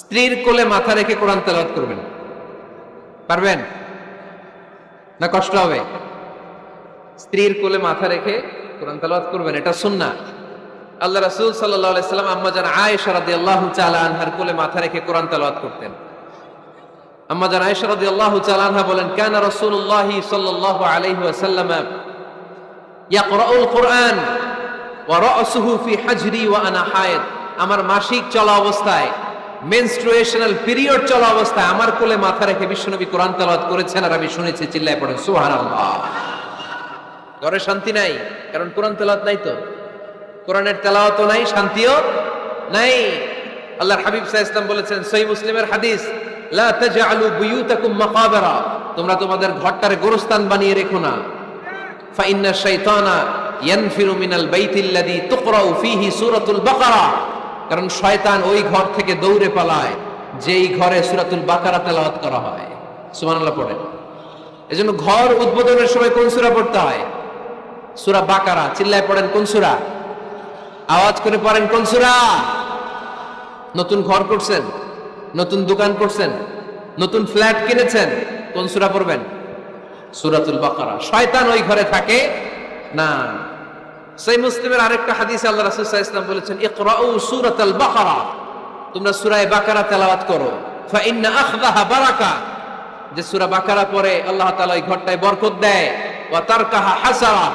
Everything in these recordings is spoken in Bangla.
স্ত্রীর কোলে মাথা রেখে কোরআন তেলাওয়াত করবেন। পারবেন? না কষ্ট হবে? স্ত্রীর কোলে মাথা রেখে কোরআন তেলাওয়াত করবেন, এটা সুন্নাহ। আল্লাহ রাসূল সাল্লাল্লাহু আলাইহি সাল্লাম, আম্মা জান আয়েশা রাদিয়াল্লাহু তাআলা আনহার কোলে মাথা রেখে কোরআন তেলাওয়াত করতেন। আম্মা জান আয়েশা রাদিয়াল্লাহু তাআলা আনহা বলেন, কানা রাসূলুল্লাহি সাল্লাল্লাহু আলাইহি ওয়াসাল্লাম ইয়াকরাউল কোরআন ওয়া রাসুহু ফি হাজরি ওয়া আনা হায়েদ। আমার মাসিক চলা অবস্থায় মেনস্ট্রুয়েশনাল পিরিয়ড চলা অবস্থায় আমার কোলে মাথা রেখে বিশ্বনবী কোরআন তেলাওয়াত করেছেন আর আমি শুনেছি, চিল্লায় পড়েন, সুবহানাল্লাহ। ঘরে শান্তি নাই, কারণ কোরআন তেলাওয়াত নাই তো। কোরআনের তেলাওয়াতও নাই, শান্তিও নাই। আল্লাহর হাবিব সাল্লাল্লাহু ইসলাম বলেছেন, সহিহ মুসলিমের হাদিস তোমরা তোমাদের ঘরটার গোরস্থান বানিয়ে রেখো না। ফাইন্না শাইতানা ইয়ানফিরু মিনাল বাইতিল্লাযী তুকরাউ ফীহি সূরাতুল বাকারা কারণ শয়তান ওই ঘর থেকে দৌড়ে পালায়, যেই ঘরে সুরাতুল বাকারা তেলাওয়াত করা হয়। সুবহানাল্লাহ পড়েন। এজন্য ঘর উদ্বোধনের সময় কোন সূরা পড়তে হয়? সূরা বাকারা। চিল্লায় পড়েন কোন সূরা? আওয়াজ করে পড়েন কোন সূরা? নতুন ঘর করছেন? নতুন দোকান করছেন? নতুন ফ্ল্যাট কিনেছেন? কোন সূরা পড়বেন? সূরাতুল বাকারা। শয়তান ওই ঘরে থাকে? না। সেই মুসলিমের আরেকটা হাদিস আল্লাহ রাসূল সাল্লাল্লাহু আলাইহি ওয়াসাল্লাম বলেছেন, ইকরাউ সূরাতাল বাকারা তোমরা সূরা বাকারা তেলাওয়াত করো। ফা ইন্না আখযাহা বারাকা, যে সূরা বাকারা পড়ে, আল্লাহ তাআলা ওই ঘরটায় বরকত দেয়। ওয়া তারকাহা হাসারা,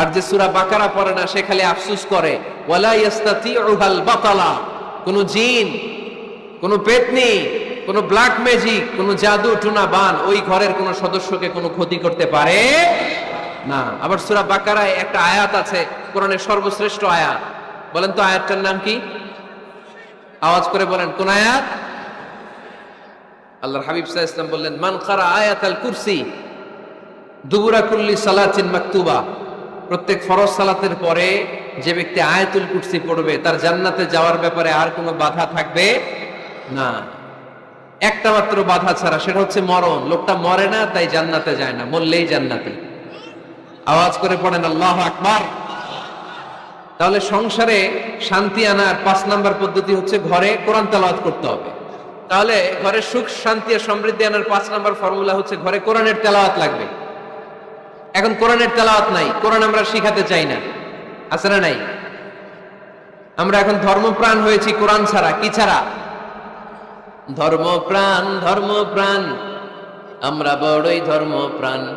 আর যে সূরা বাকারা পড়ে না, সে খালি আফসোস করে। ওয়ালা ইয়াস্তাতিউহাল বাতালা কোন জিন, কোন পেতনি, কোন ব্ল্যাক ম্যাজিক, কোন জাদু টুনা বান ওই ঘরের কোন সদস্যকে কোনো ক্ষতি করতে পারে না। আবার সুরা বাকারায় একটা আয়াত আছে, কোরআনের সর্বশ্রেষ্ঠ আয়াত। বলেন তো আয়াতটার নাম কি? আওয়াজ করে বলেন, কোন আয়াত? আল্লাহর হাবিব আলাইহি ওয়াসাল্লাম বললেন, মান কারা আয়াতাল কুরসি, দুবুরা কুল্লি সালাতিন মাকতুবা। প্রত্যেক ফরজ সালাতের পরে যে ব্যক্তি আয়াতুল কুরসি পড়বে, তার জান্নাতে যাওয়ার ব্যাপারে আর কোনো বাধা থাকবে না। একটা মাত্র বাধা ছাড়া, সেটা হচ্ছে মরণ। লোকটা মরে না, তাই জান্নাতে যায় না, মরলেই জান্নাতে। আওয়াজ করে পড়েন, আল্লাহ আকবার। তাহলে সংসারে শান্তি আনার পাঁচ নাম্বার পদ্ধতি হচ্ছে ঘরে কোরআন তেলাওয়াত করতে হবে। তাহলে ঘরে সুখ, শান্তি আর সমৃদ্ধি আনার পাঁচ নাম্বার ফর্মুলা হচ্ছে ঘরে কোরআনের তেলাওয়াত লাগবে। এখন কোরআনের তেলাওয়াত নাই, কোরআন আমরা শিখাতে চাই না। আছে না নাই? আমরা এখন ধর্মপ্রাণ হয়েছি কোরআন ছাড়া, কি ছাড়া? ধর্মপ্রাণ ধর্মপ্রাণ, আমরা বড়ই ধর্মপ্রাণ।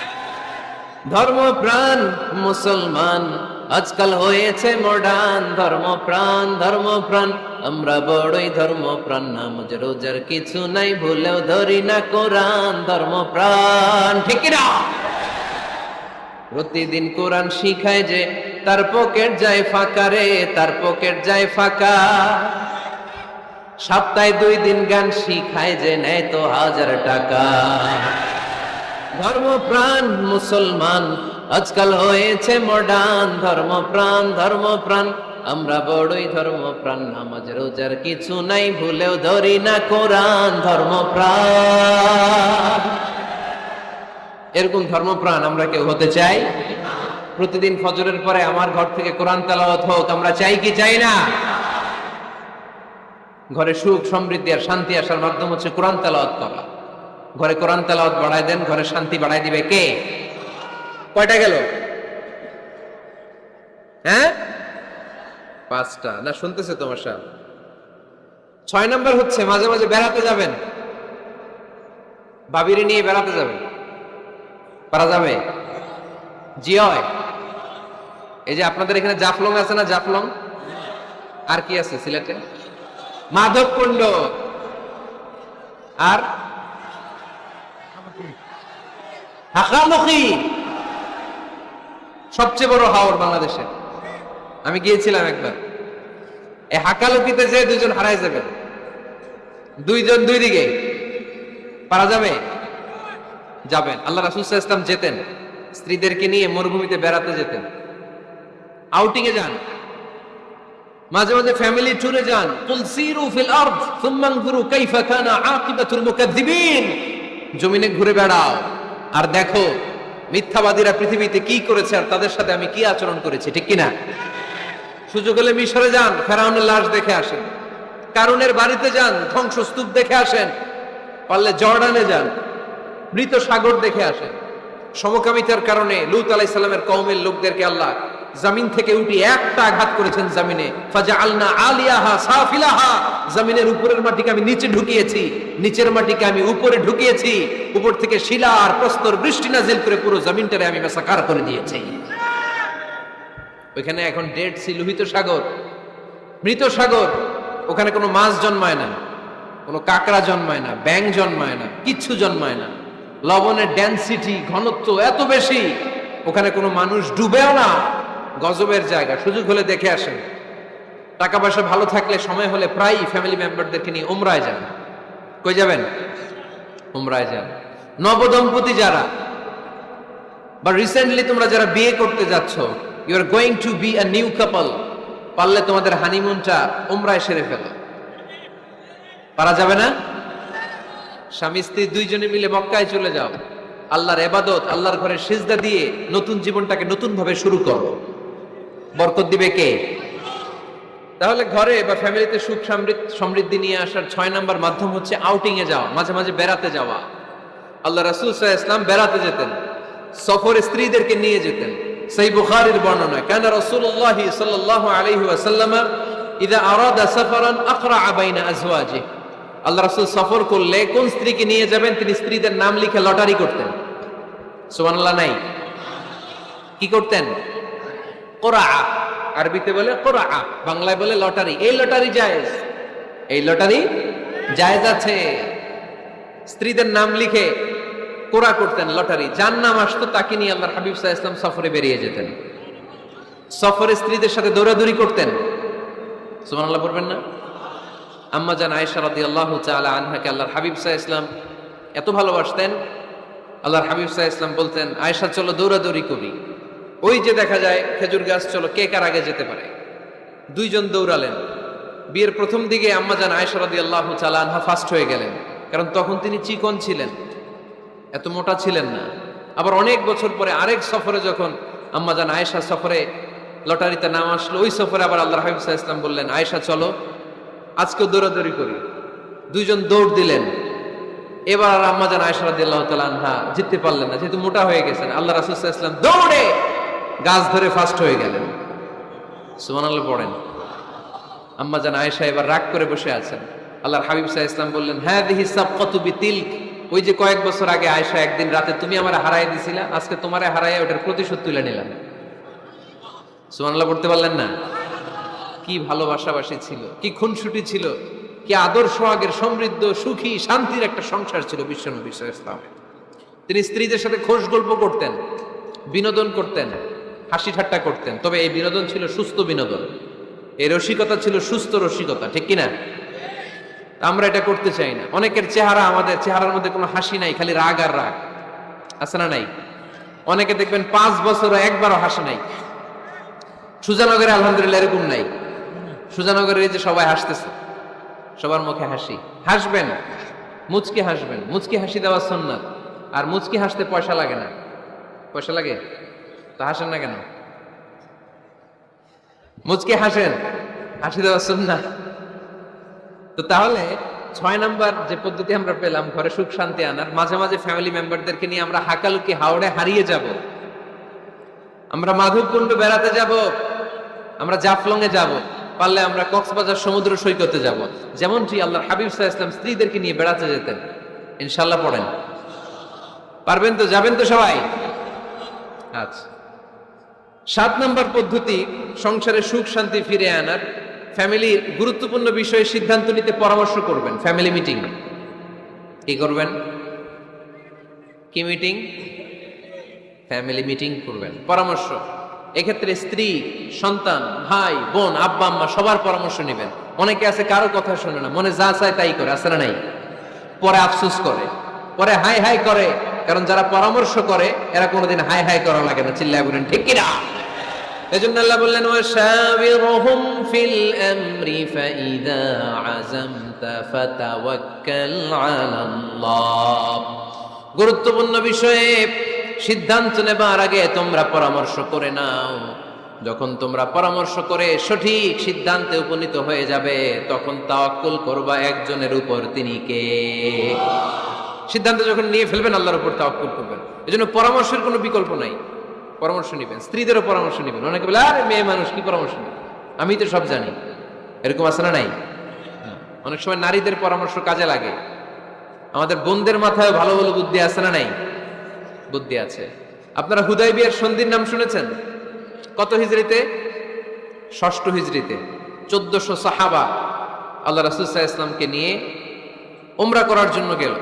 ধর্মপ্রাণ মুসলমান। আজকাল হয়েছে মডার্ন ধর্মপ্রাণ ধর্মপ্রাণ আমরা বড়ই ধর্ম ধর্মপ্রাণ নামাজ, রোজার কিছু নাই, ভুলেও ধরি না কোরআন ধর্মপ্রাণ ঠিক প্রতিদিন কোরআন শিখায় যে, তার পকেট যায় ফাঁকা রে, তার পকেট যায় ফাঁকা। সপ্তাহে দুই দিন গান শিখায় যে, নেয় তো হাজার টাকা। ধর্মপ্রাণ মুসলমান। আজকাল হয়েছে মডার্ন ধর্মপ্রাণ ধর্মপ্রাণ। আমরা বড়ই ধর্মপ্রাণ, নামাজ, রোজার কিছু নাই, ভুলেও ধরি না কোরআন, ধর্মপ্রাণ। এরকম ধর্মপ্রাণ আমরা কেউ হতে চাই? প্রতিদিন ফজরের পরে আমার ঘর থেকে কোরআন তেলাওয়াত হোক, আমরা চাই কি চাই না? ঘরে সুখ, সমৃদ্ধি আর শান্তি আসার মাধ্যম হচ্ছে কোরআন তেলাওয়াত করা। ঘরে কোরআন তেলাওয়াত বাড়ায় দেন, ঘরে শান্তি বাড়ায় দিবে কে? কয়টা গেল? হ্যাঁ? পাঁচটা। না, শুনতেছে তোমার সাহেব ছয় নম্বর হচ্ছে, মাঝে মাঝে বেড়াতে যাবেন। বাবিরে নিয়ে বেড়াতে যাবেন। পারা যাবে? জি হয়। এই যে আপনাদের এখানে জাফলং আছে না জাফলং? আর কি আছে সিলেটে? মাধব কুণ্ড আর? হাকামুখী। সবচেয়ে বড় হাওর বাংলাদেশে। আমি গিয়েছিলাম একবার। এই হাকালুকিতে যে দুজন হারাই যাবেন দুইজন দুই দিকে, পারা যাবে? যাবেন। আল্লাহ রাসুল ইসলাম যেতেন। স্ত্রীদেরকে নিয়ে মরুভূমিতে বেড়াতে যেতেন। আউটিং এ যান। মাঝে মাঝে ফ্যামিলি ট্যুরে যান। কুল সিরু ফিল আরদ, সুম্মা আনজুরু কাইফা কানা আকিবাতুল মুকাদ্দিবিন। জমিনে ঘুরে বেড়াও। আর দেখো, মিথ্যাবাদীরা পৃথিবীতে কি করেছে আর তাদের সাথে আমি কি আচরণ করেছি, ঠিক কিনা? সুযোগ হলে মিশরে যান, ফেরাউনের লাশ দেখে আসেন। কারণের বাড়িতে যান, ধ্বংসস্তূপ দেখে আসেন। পারলে জর্ডানে যান, মৃত সাগর দেখে আসেন। সমকামিতার কারণে লুত আলাইসাল্লামের কৌমের লোকদেরকে আল্লাহ জামিন থেকে উঠি একটা আঘাত করেছেন জামিনে। ফাজা আলনা আলিয়াহা সাফিলাহা। জামিনের উপরের মাটিকে আমি নিচে ঢুকিয়েছি। নিচের মাটিকে আমি উপরে ঢুকিয়েছি। উপর থেকে শিলা আর প্রস্তর বৃষ্টি নাজিল করে পুরো জামিনটারে আমি মেসাকার করে দিয়েছি। ওইখানে এখন ডেড সি, লোহিত সাগর। মৃত সাগর। ওখানে কোনো মাছ জন্মায় না। কোনো কাঁকড়া জন্মায় না। ব্যাং জন্মায় না। কিচ্ছু জন্মায় না। লবণের ডেন্সিটি, ঘনত্ব এত বেশি। ওখানে কোনো মানুষ ডুবেও না। গজবের জায়গা। সুযোগ হলে দেখে আসেন। টাকা পয়সা ভালো থাকলে সময় হলে প্রায় ফ্যামিলি মেম্বারদেরকে নিয়ে উমরায় যান। কই যাবেন? উমরায় যান। নবদম্পতি যারা, বা রিসেন্টলি তোমরা যারা বিয়ে করতে যাচ্ছ you are going to be a new couple পারলে তোমাদের হানিমুনটা উমরায় সেরে ফেলো। পারা যাবে না? স্বামী স্ত্রী দুইজনে মিলে মক্কায় চলে যাও। আল্লাহর এবাদত, আল্লাহর ঘরে সিজদা দিয়ে নতুন জীবনটাকে নতুন ভাবে শুরু করো। বরকত দিবে কে? তাহলে ঘরে বা ফ্যামিলিতে সুখ সমৃদ্ধ নিয়ে আসার ছয় নম্বর মাধ্যম হচ্ছে আউটিং এ যাওয়া, মাঝে মাঝে বেড়াতে যাওয়া। আল্লাহ রাসুল সাহা ইসলাম বেড়াতে যেতেন, সফর স্ত্রীদেরকে নিয়ে যেতেন। সেই বুখারির বর্ণনা কেন রসুল্লাহ সাল্লাহ আলহি ওয়াসাল্লাম ইদা আরাদা সফরান আখরা আবাইনা আজওয়াজি আল্লাহ রাসূল সফর করলে কোন স্ত্রীকে নিয়ে যাবেন? তিনি স্ত্রীদের নাম লিখে লটারি করতেন। সুবহানাল্লাহ, নাই। কি করতেন? কোরআ। আরবিতে বলে কোরআ, বাংলায় বলে লটারি। এই লটারি জায়েজ? এই লটারি জায়েজ আছে। স্ত্রীদের নাম লিখে কোরা করতেন লটারি। যার নাম আসতো তাকে নিয়ে আল্লাহর হাবিব সাহা ইসলাম সফরে বেরিয়ে যেতেন। সফরে স্ত্রীদের সাথে দৌড়াদৌড়ি করতেন। সুবহানাল্লাহ পড়বেন না? আম্মা জান আয়েশা আল্লাহ তাআলা আনহাকে আল্লাহর হাবিব সাহা ইসলাম এত ভালোবাসতেন। আল্লাহর হাবিব সাহা ইসলাম বলতেন, আয়েশা, চলো দৌড়াদৌড়ি করি। ওই যে দেখা যায় খেজুর গাছ, চলো কে কার আগে যেতে পারে। দুইজন দৌড়ালেন। বিয়ের প্রথম দিকে আম্মা জান আয়েশা রাদিয়াল্লাহু তাআলা আনহা ফার্স্ট হয়ে গেলেন, কারণ তখন তিনি চিকন ছিলেন, এত মোটা ছিলেন না। আবার অনেক বছর পরে আরেক সফরে যখন আম্মা জান আয়েশা সফরে লটারিতে নাম আসলো, ওই সফরে আবার আল্লাহ হাবিব সাহা ইসলাম বললেন, আয়েশা, চলো, আজকেও দৌড়াদৌড়ি করি। দুইজন দৌড় দিলেন। এবার আর আম্মা জান আয়েশা আল্লাহ তাআলা আনহা জিততে পারলেন না, যেহেতু মোটা হয়ে গেছেন, আল্লাহ রাসূল ওয়াসাল্লাম, দৌড়ে! গাছ ধরে ফার্স্ট হয়ে গেলেন। সুবহানাল্লাহ পড়েন। আম্মা জান আয়েশা এবার রাগ করে বসে আছেন। আল্লাহর হাবিব সাহা ইসলাম বললেন হ্যাঁ দিহি কত বিতিলক। ওই যে কয়েক বছর আগে আয়েশা একদিন রাতে তুমি আমার হারাই দিছিলা, আজকে তোমারে হারাই ওটার প্রতিশোধ তুলে নিলাম। সুবহানাল্লাহ পড়তে পারলেন না? কি ভালোবাসাবাসী ছিল, কি খুনসুটি ছিল, কি আদর্শ আগের সমৃদ্ধ, সুখী, শান্তির একটা সংসার ছিল বিশ্বনবী ইসলামের। তিনি স্ত্রীদের সাথে খোশ গল্প করতেন, বিনোদন করতেন হাসি ঠাট্টা করতেন। তবে এই বিনোদন ছিল সুস্থ বিনোদন। এই রসিকতা ছিল সুস্থ রসিকতা, ঠিক কিনা? আমরা এটা করতে চাই না। অনেকের চেহারা আমাদের, চেহারার মধ্যে কোনো হাসি নাই, খালি রাগ আর রাগ। আছে না নাই? অনেকে দেখবেন পাঁচ বছর একবারও হাসি নাই। সুজানগরে আলহামদুলিল্লাহ এরকম নাই। সুজানগরের এই যে সবাই হাসতেছে, সবার মুখে হাসি। হাসবেন, মুচকি হাসবেন। মুচকি হাসি দেওয়া সন্ন্যত আর মুচকি হাসতে পয়সা লাগে না। পয়সা লাগে? তো হাসেন না কেন? মুচকি হাসেন। হাসি দেওয়া সুন্নাত তো তাহলে ছয় নাম্বার যে পদ্ধতি আমরা পেলাম, ঘরে সুখ শান্তি আনার, মাঝে মাঝে ফ্যামিলি মেম্বারদেরকে নিয়ে আমরা হাকালুকি হাওড়ে হারিয়ে যাব। আমরা মাধবকুণ্ড বেড়াতে যাব। আমরা জাফলং এ যাব। পারলে আমরা কক্সবাজার সমুদ্র সৈকতে যাব। যেমনটি আল্লাহ হাবিব সাহা ইসলাম স্ত্রীদেরকে নিয়ে বেড়াতে যেতেন। ইনশাল্লাহ পড়েন। পারবেন তো? যাবেন তো সবাই? আচ্ছা। সাত নম্বর পদ্ধতি, সংসারে সুখ, শান্তি ফিরে আনার। ফ্যামিলির গুরুত্বপূর্ণ বিষয়ে সিদ্ধান্ত নিতে পরামর্শ করবেন ফ্যামিলি মিটিং কি করবেন? কি মিটিং ফ্যামিলি মিটিং করবেন, পরামর্শ। এক্ষেত্রে স্ত্রী, সন্তান, ভাই, বোন, আব্বা, আম্মা সবার পরামর্শ নেবেন। অনেকে আছে, কারও কথা শোনে না, মনে যা চায় তাই করে আসে না নাই? পরে আফসোস করে, পরে হাই হাই করে কারণ যারা পরামর্শ করে, এরা কোনোদিন হাই হাই করা লাগে না, চিল্লায় বলেন, ঠিক কিনা? এজন্য আল্লাহ বললেন ওয়াশাবিরহুম ফিল আমরি ফাইদা আযামতা ফাতাওয়াক্কাল আলাল্লাহ। গুরুত্বপূর্ণ বিষয়ে সিদ্ধান্ত নেবার আগে তোমরা পরামর্শ করে নাও। যখন তোমরা পরামর্শ করে সঠিক সিদ্ধান্তে উপনীত হয়ে যাবে, তখন তাওয়াক্কুল করবা একজনের উপর, তিনি কে? সিদ্ধান্ত যখন নিয়ে ফেলবেন, আল্লাহর উপর তাওয়াক্কুল করবেন। এজন্য পরামর্শের কোনো বিকল্প নাই। পরামর্শ নেবেন। স্ত্রীদেরও পরামর্শ নেবেন। অনেকে বলে, আরে, মেয়ে মানুষ, কি পরামর্শ নেবে? আমি তো সব জানি। এরকম না নাই? অনেক সময় নারীদের পরামর্শ কাজে লাগে। আমাদের বোনদের মাথায় ভালো ভালো বুদ্ধি আছে না নাই? বুদ্ধি আছে। আপনারা হুদাই বিয়ার সন্ধির নাম শুনেছেন? কত হিজড়িতে? ষষ্ঠ হিজড়িতে। চোদ্দশো সাহাবা আল্লাহ রাসুসাহ ইসলামকে নিয়ে ওমরা করার জন্য গেল।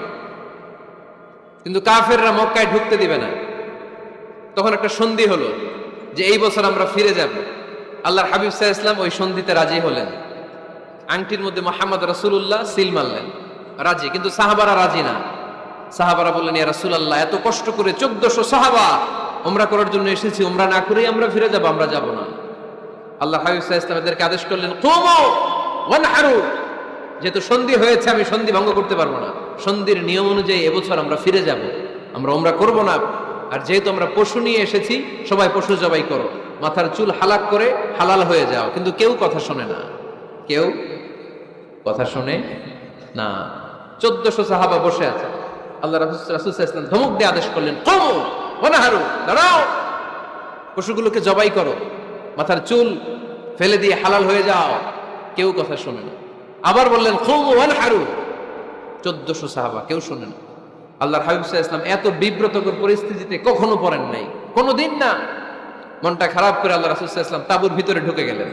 কিন্তু কাফেররা মক্কায় ঢুকতে দিবে না। তখন একটা সন্ধি হলো যে এই বছর আমরা ফিরে যাব। আল্লাহর হাবিব সাহা ইসলাম ওই সন্ধিতে রাজি হলেন। আংটির মধ্যে মোহাম্মদ রাসুল্লাহ সিল মারলেন। রাজি, কিন্তু সাহাবারা রাজি না। সাহাবারা বললেন, ইয়া রাসূলুল্লাহ, এত কষ্ট করে চোদ্দশো সাহাবা ওমরা করার জন্য এসেছি ওমরা না করেই আমরা ফিরে যাব, আমরা যাব না। আল্লাহ হাবিব সাহা ইসলাম এদেরকে আদেশ করলেন, কুমু যেহেতু সন্ধি হয়েছে, আমি সন্ধি ভঙ্গ করতে পারব না। সন্ধির নিয়ম অনুযায়ী এবছর আমরা ফিরে যাব। আমরা ওমরা করব না। আর যেহেতু আমরা পশু নিয়ে এসেছি, সবাই পশু জবাই করো। মাথার চুল হালাক করে হালাল হয়ে যাও। কিন্তু কেউ কথা শোনে না। কেউ কথা শোনে না। চোদ্দশো সাহাবা বসে আছে। আল্লাহ রাসুল ইসলাম ধমক দিয়ে আদেশ করলেন হারু দাঁড়াও। পশুগুলোকে জবাই করো। মাথার চুল ফেলে দিয়ে হালাল হয়ে যাও। কেউ কথা শোনে না। আবার বললেন খুব হারু চোদ্দশো সাহাবা, কেউ শোনে না। আল্লাহর হাবিব ইসলাম এত বিব্রতকর পরিস্থিতিতে কখনো পড়েন নাই। কোনো দিন না। মনটা খারাপ করে আল্লাহ রাসুল ইসলাম তাবুর ভিতরে ঢুকে গেলেন।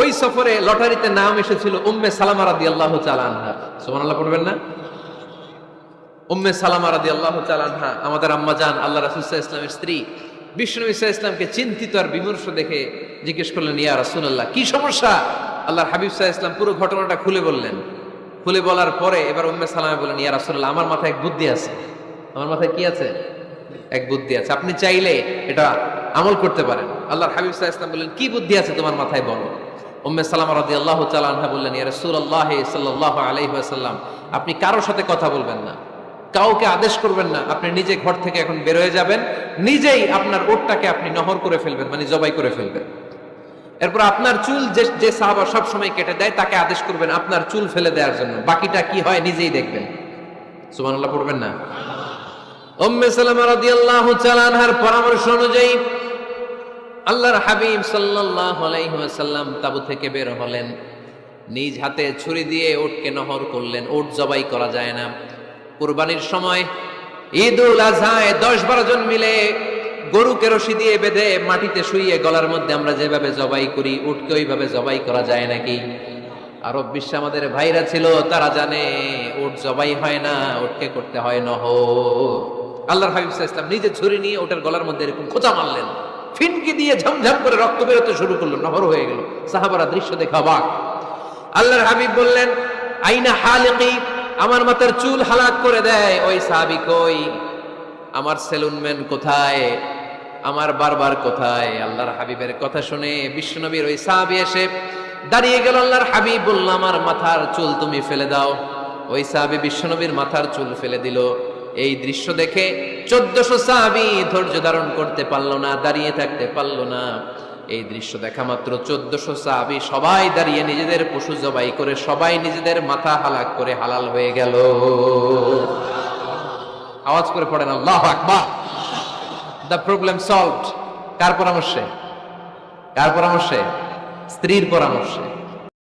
ওই সফরে লটারিতে নাম এসেছিল উম্মে সালামা রাদি আল্লাহ চালানহা সোমান আল্লাহ পড়বেন না? উম্মে সালামা রাদি আল্লাহ চালানহা আমাদের আম্মা জান আল্লাহ রাসুল ইসলামের স্ত্রী। বিষ্ণু ইসা ইসলামকে চিন্তিত আর বিমর্ষ দেখে জিজ্ঞেস করলেন, ইয়া রাসুল্লাহ কি সমস্যা? আল্লাহর হাবিব সাহা ইসলাম পুরো ঘটনাটা খুলে বললেন খুলে বলার পরে এবার উম্মে সালামে বলেন ইয়া রাসুল্লাহ আমার মাথায় এক বুদ্ধি আছে। আমার মাথায় কি আছে? এক বুদ্ধি আছে। আপনি চাইলে এটা আমল করতে পারেন। আল্লাহর হাবিব ইসলাম বললেন, কি বুদ্ধি আছে তোমার মাথায় বলো? উম্মে সালামা রাদি আল্লাহ চালানহা বললেন, ইয়া রাসূল আল্লাহ সাল্লাহ আলাইসাল্লাম আপনি কারোর সাথে কথা বলবেন না। কাউকে আদেশ করবেন না। আপনি নিজে ঘর থেকে এখন বের হয়ে যাবেন। নিজেই আপনার ওটটাকে আপনি নহর করে ফেলবেন মানে জবাই করে ফেলবেন। এরপর আপনার চুল যে যে সাহাবা সব সময় কেটে দেয়, তাকে আদেশ করবেন আপনার চুল ফেলে দেওয়ার জন্য। বাকিটা কি হয় নিজেই দেখবেন। সুবহানাল্লাহ পড়বেন না? উম্মে সালামা রাদিয়াল্লাহু তাআলা আনহার পরামর্শ অনুযায়ী আল্লাহর হাবিব সাল্লাল্লাহু আলাইহি ওয়াসাল্লাম তাবু থেকে বের হলেন। নিজ হাতে ছুরি দিয়ে ওটকে নহর করলেন। ওট জবাই করা যায় না। কুরবানির সময় ঈদ উল আজহায় দশ বারো জন মিলে গরুকে রশি দিয়ে বেঁধে মাটিতে শুইয়ে গলার মধ্যে আমরা যেভাবে জবাই করি, উটকে ওইভাবে জবাই করা যায় নাকি? আরব বিশ্বে আমাদের ভাইরা ছিল, তারা জানে উট জবাই হয় না, উটকে করতে হয় নহ। আল্লাহর হাবিব ইসলাম নিজে ছুরি নিয়ে ওটার গলার মধ্যে এরকম খোঁচা মারলেন। ফিনকি দিয়ে ঝমঝম করে রক্ত বেরোতে শুরু করল, নহর হয়ে গেল। সাহাবারা দৃশ্য দেখে অবাক। আল্লাহর হাবিব বললেন, আইনা হালিকি? আমার মাথার চুল হালাক করে দেয়। ওই সাহাবি কই? আমার সেলুনম্যান কোথায়? আমার বারবার কোথায়? আল্লাহর হাবিবের কথা শুনে বিশ্বনবীর ওই সাহাবি এসে দাঁড়িয়ে গেল, আল্লাহর হাবিব বলল আমার মাথার চুল তুমি ফেলে দাও। ওই সাহাবি বিশ্বনবীর মাথার চুল ফেলে দিল। এই দৃশ্য দেখে চোদ্দশো সাহাবি ধৈর্য ধারণ করতে পারল না, দাঁড়িয়ে থাকতে পারল না। এই দৃশ্য দেখা মাত্র চোদ্দশো সাহাবি সবাই দাঁড়িয়ে নিজেদের পশু জবাই করে, সবাই নিজেদের মাথা হালাক করে হালাল হয়ে গেল। আওয়াজ করে পড়েন, আল্লাহ আকবার। দ্য প্রবলেম সলভড কার পরামর্শে? কার পরামর্শে? স্ত্রীর পরামর্শে।